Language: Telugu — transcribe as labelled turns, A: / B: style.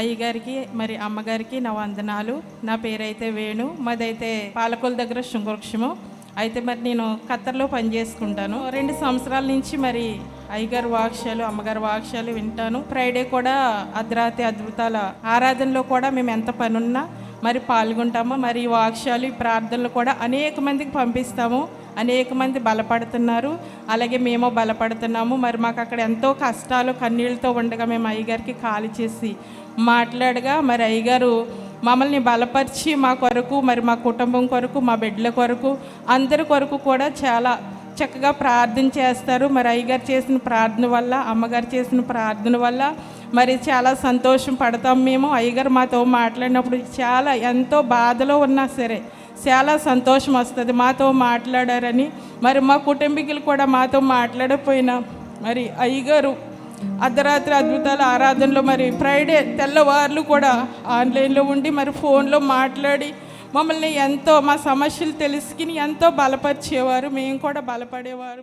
A: అయ్యగారికి మరి అమ్మగారికి నా వందనాలు. నా పేరైతే వేణు మాదైతే పాలకొల దగ్గర శృంగవృక్షము. అయితే మరి నేను ఖత్తర్లో పనిచేసుకుంటాను రెండు సంవత్సరాల నుంచి మరి అయ్యగారు వాక్యాలు అమ్మగారు వాక్యాలు వింటాను. ఫ్రైడే కూడా అర్ధరాత్రి అద్భుతాల ఆరాధనలో కూడా మేము ఎంత పనున్నా మరి పాల్గొంటాము. మరి ఈ వాక్యాలు ఈ ప్రార్థనలు కూడా అనేక మందికి పంపిస్తాము. అనేక మంది బలపడుతున్నారు. అలాగే మేము బలపడుతున్నాము. మరి మాకు అక్కడ ఎంతో కష్టాలు కన్నీళ్ళతో ఉండగా మేము అయ్యగారికి ఖాళీ చేసి మాట్లాడగా మరి అయ్యగారు మమ్మల్ని బలపరిచి మా కొరకు మరి మా కుటుంబం కొరకు మా బిడ్డల కొరకు అందరి కొరకు కూడా చాలా చక్కగా ప్రార్థన చేస్తారు. మరి అయ్యగారు చేసిన ప్రార్థన వల్ల అమ్మగారు చేసిన ప్రార్థన వల్ల మరి చాలా సంతోషం పడతాం మేము. అయ్యగారు మాతో మాట్లాడినప్పుడు చాలా ఎంతో బాధలో ఉన్నా సరే చాలా సంతోషం వస్తుంది మాతో మాట్లాడారని. మరి మా కుటుంబీకులు కూడా మాతో మాట్లాడకపోయినా మరి అయ్యగారు అర్ధరాత్రి అద్భుతాల ఆరాధనలో మరి ఫ్రైడే తెల్లవార్లు కూడా ఆన్లైన్లో ఉండి మరి ఫోన్లో మాట్లాడి మమ్మల్ని ఎంతో మా సమస్యలు తెలుసుకుని ఎంతో బలపరిచేవారు. మేము కూడా బలపడేవారు